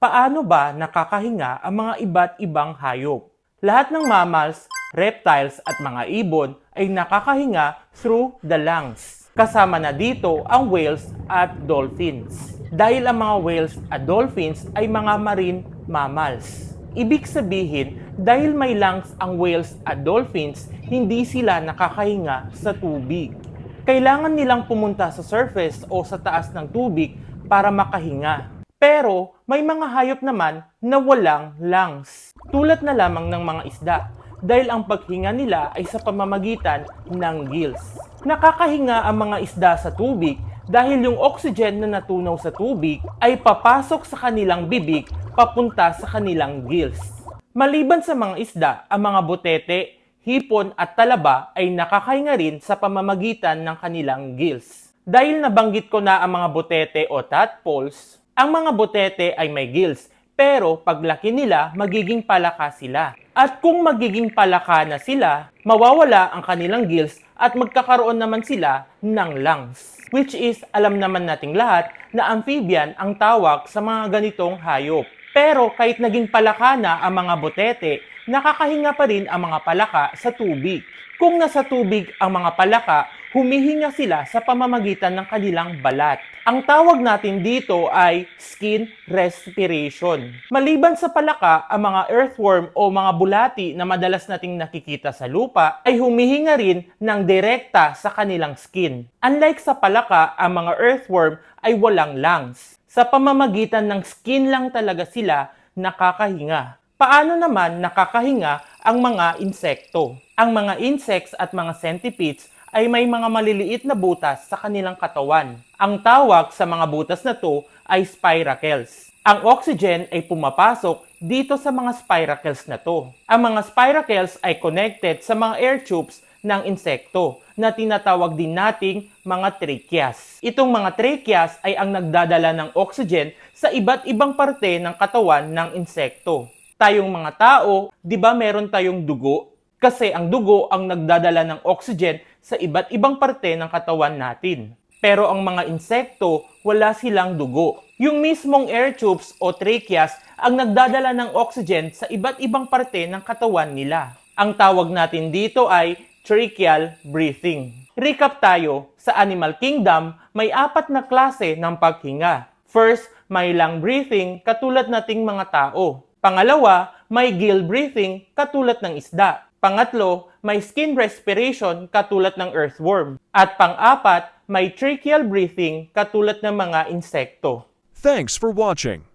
Paano ba nakakahinga ang mga iba't ibang hayop? Lahat ng mammals, reptiles at mga ibon ay nakakahinga through the lungs. Kasama na dito ang whales at dolphins. Dahil ang mga whales at dolphins ay mga marine mammals. Ibig sabihin, dahil may lungs ang whales at dolphins, hindi sila nakakahinga sa tubig. Kailangan nilang pumunta sa surface o sa taas ng tubig para makahinga. Pero may mga hayop naman na walang lungs. Tulad na lamang ng mga isda dahil ang paghinga nila ay sa pamamagitan ng gills. Nakakahinga ang mga isda sa tubig dahil yung oxygen na natunaw sa tubig ay papasok sa kanilang bibig papunta sa kanilang gills. Maliban sa mga isda, ang mga butete, hipon at talaba ay nakakahinga rin sa pamamagitan ng kanilang gills. Dahil nabanggit ko na ang mga butete o tadpoles, ang mga butete ay may gills, pero paglaki nila, magiging palaka sila. At kung magiging palaka na sila, mawawala ang kanilang gills at magkakaroon naman sila ng lungs. Which is, alam naman nating lahat na amphibian ang tawag sa mga ganitong hayop. Pero kahit naging palaka na ang mga butete, nakakahinga pa rin ang mga palaka sa tubig. Kung nasa tubig ang mga palaka, humihinga sila sa pamamagitan ng kanilang balat. Ang tawag natin dito ay skin respiration. Maliban sa palaka, ang mga earthworm o mga bulati na madalas nating nakikita sa lupa ay humihinga rin ng direkta sa kanilang skin. Unlike sa palaka, ang mga earthworm ay walang lungs. Sa pamamagitan ng skin lang talaga sila nakakahinga. Paano naman nakakahinga ang mga insekto? Ang mga insects at mga centipedes ay may mga maliliit na butas sa kanilang katawan. Ang tawag sa mga butas na to ay spiracles. Ang oxygen ay pumapasok dito sa mga spiracles na to. Ang mga spiracles ay connected sa mga air tubes ng insekto na tinatawag din nating mga tracheas. Itong mga tracheas ay ang nagdadala ng oxygen sa iba't ibang parte ng katawan ng insekto. Tayong mga tao, 'di ba meron tayong dugo? Kasi ang dugo ang nagdadala ng oxygen sa iba't ibang parte ng katawan natin. Pero ang mga insekto, wala silang dugo. Yung mismong air tubes o tracheas ang nagdadala ng oxygen sa iba't ibang parte ng katawan nila. Ang tawag natin dito ay tracheal breathing. Recap tayo, sa animal kingdom, may apat na klase ng paghinga. First, may lung breathing katulad nating mga tao. Pangalawa, may gill breathing katulad ng isda. Pangatlo, may skin respiration katulad ng earthworm. At pang-apat, may tracheal breathing katulad ng mga insekto. Thanks for watching.